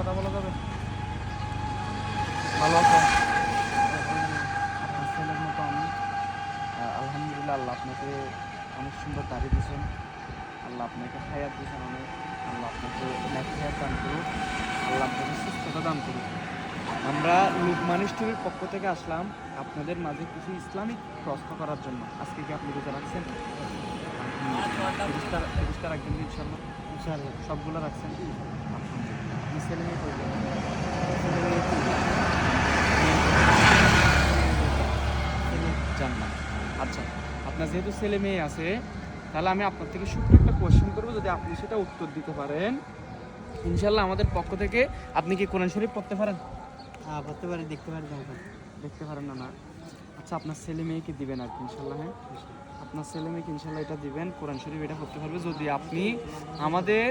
কথা বলা যাবে? ভালো মতো আমি। আলহামদুলিল্লাহ, আল্লাহ আপনাকে অনেক সুন্দর দাড়ি দিয়েছেন। আল্লাহ আপনাকে হায়াত দিয়েছেন অনেক। আল্লাহ আপনাকে ন্যাক দান করুক। আল্লাহ আপনাকে সুস্থতা দান করুক। আমরা লুকমান স্টোরির পক্ষ থেকে আসলাম আপনাদের মাঝে কিছু ইসলামিক প্রশ্ন করার জন্য। আজকে কি আপনি রোজা রাখছেন? তিরিশটা রাখবেন ইনশাল্লাহ সবগুলো রাখছেন? ছেলে মেয়ে করবেন ছেলে মেয়ে আচ্ছা আপনার যেহেতু ছেলে মেয়ে আছে তাহলে আমি আপনার থেকে ছোট্ট একটা কোয়েশ্চেন করব যদি আপনি সেটা উত্তর দিতে পারেন। ইনশাল্লাহ আমাদের পক্ষ থেকে আপনি কি কোরআন শরীফ পড়তে পারেন? হ্যাঁ পড়তে পারি দেখতে পারি দেখতে পারেন না না। আচ্ছা আপনার ছেলে মেয়েকে দিবেন আর কি ইনশাল্লাহ হ্যাঁ? আপনার ছেলে মেয়েকে ইনশাল্লাহ এটা দিবেন কোরআন শরীফ এটা করতে পারবে। যদি আপনি আমাদের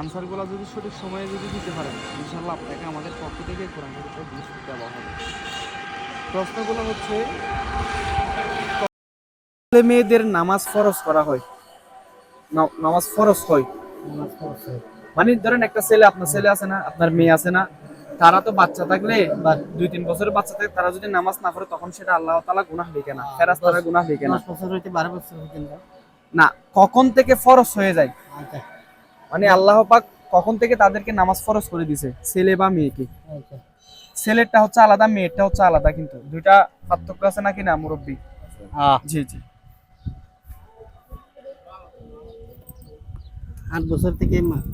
আনসারগুলো যদি সঠিক সময়ে যদি দিতে পারেন ইনশাল্লাহ আপনাকে আমাদের পক্ষ থেকে কোরআন শরীফটা গিফট দেওয়া হবে। প্রশ্নগুলো হচ্ছে ছেলে মেয়েদের নামাজ ফরজ করা হয়? নামাজ ফরজ হয়। মানে ধরেন একটা ছেলে আপনার ছেলে আছে না আপনার মেয়ে আছে না তারা তো বাচ্চা থাকলে বা দুই তিন বছরের বাচ্চা থাকে তারা যদি নামাজ না পড়ে তখন সেটা আল্লাহ তালা গুনাহ লিখে না ফেরাজ তারা গুনাহ লিখে না বছর হইতে বারো বছর না? না কখন থেকে ফরজ হয়ে যায়? আচ্ছা। মানে আল্লাহ পাক কখন থেকে তাদেরকে নামাজ ফরজ করে দিছে? ছেলে বা মেয়েকে। আচ্ছা। ছেলেরটা হচ্ছে আলাদা মেয়েরটা হচ্ছে আলাদা কিন্তু দুইটা পার্থক্য আছে নাকি না মুরব্বী? হ্যাঁ জি জি। আট বছর থেকে মা-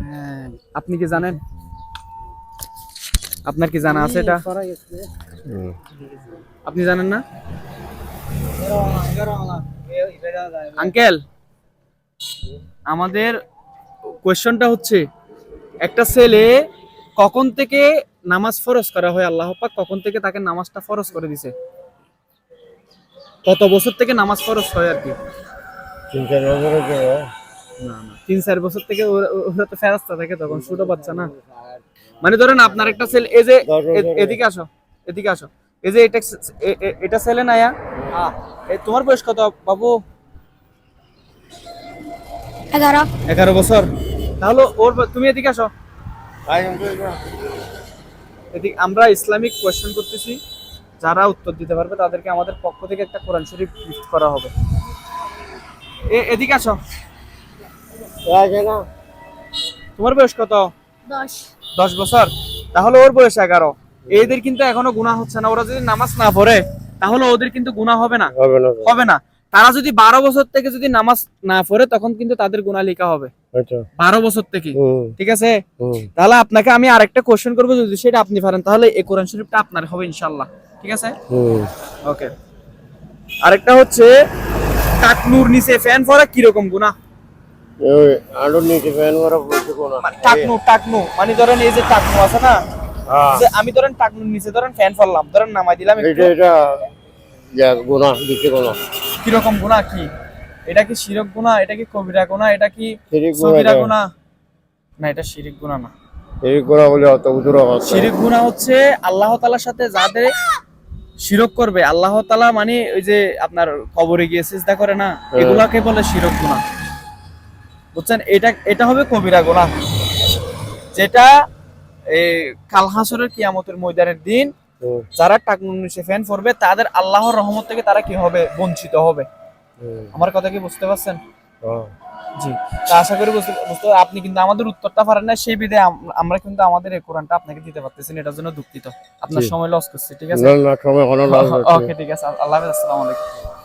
হ্যাঁ, আপনি কি জানেন? আপনার কি জানা আছে এটা? আপনি জানেন না। আঙ্কেল আমাদের কোয়েশ্চনটা হচ্ছে একটা ছেলে কখন থেকে নামাজ ফরজ করা হয়? আল্লাহ পাক কখন থেকে তাকে নামাজটা ফরজ করে দিছে? কত বছর থেকে নামাজ ফরজ হয় আর কি? তিন চার বছর না না তিন চার বছর থেকে ওরা তো ফেরাস্তা থাকে তখন ছোট বাচ্চা না? মানে ধরেন আপনার একটা সেল এই যে এদিকে আসো এদিকে আসো। এই যে এটা এটা সেলে নাইয়া এ, তোমার বয়স কত বাবু? এগারো। এগারো বছর। তাহলে ওর তুমি এদিকে আসো। এদিকে আমরা ইসলামিক কোয়েশ্চেন করতেছি। যারা উত্তর দিতে পারবে তাদেরকে আমাদের পক্ষ থেকে একটা কোরআন শরীফ গিফট করা হবে। এ- এদিকে আসো। তোমার বয়স কত? দশ। দশ বছর তাহলে ওর বয়স এগারো। এদের কিন্তু এখনও গুণা হচ্ছে না। ওরা যদি নামাজ না পড়ে তাহলে ওদের কিন্তু গুণা হবে না। হবে না। তারা যদি বারো বছর থেকে যদি নামাজ না পড়ে তখন কিন্তু তাদের গুণা লেখা হবে। আচ্ছা। বারো বছর থেকে। ঠিক আছে? তাহলে আপনাকে আমি আরেকটা কোশ্চেন করব। যদি সেটা আপনি পারেন তাহলে এই কোরআন শরীফটা আপনার হবে ইনশাল্লাহ ঠিক আছে? ওকে আরেকটা হচ্ছে টাকনুর নিচে ফ্যান পরা কীরকম গুণা? নিচে ফ্যান করা মানে টাকনু টাকনু। মানে ধরেন এই যে টাকনু আছে না হ্যাঁ। আমি ধরেন টাকনুর নিচে ধরেন ফ্যান ফেললাম ধরেন নামাই দিলাম এটা এটা যা দিচ্ছে কোন কীরকম কি? এটা কি শিরক গুণা এটা কি কবিরা গুণা এটা কি সগিরা গুণা না এটা শিরিক গুণা না। শিরিক বলে অত শিরিক হচ্ছে আল্লাহ সাথে যাদের শিরক করবে। আল্লাহ তালা মানে ওই যে আপনার কবরে গিয়ে সিজদা করে না এগুলাকে বলে শিরক গুণা বুঝছেন? এটা এটা হবে কবিরা গুণা যেটা এই কাল হাসরের কিয়ামতের ময়দানের দিন যারা টাকনুন নিচে ফ্যান পড়বে তাদের আল্লাহর রহমত থেকে তারা কি হবে? বঞ্চিত হবে। আমার কথা কি বুঝতে পারছেন। জি। তা আশা করি বুঝতে আপনি কিন্তু আমাদের উত্তরটা পারেন না সেই বিধে আমরা কিন্তু আমাদের এই কোরআনটা আপনাকে দিতে পারতেছি না এটার জন্য দুঃখিত। আপনার সময় লস করছি ঠিক আছে? ওকে ঠিক আছে। আল্লাহ হাফেজ আসসালামু আলাইকুম।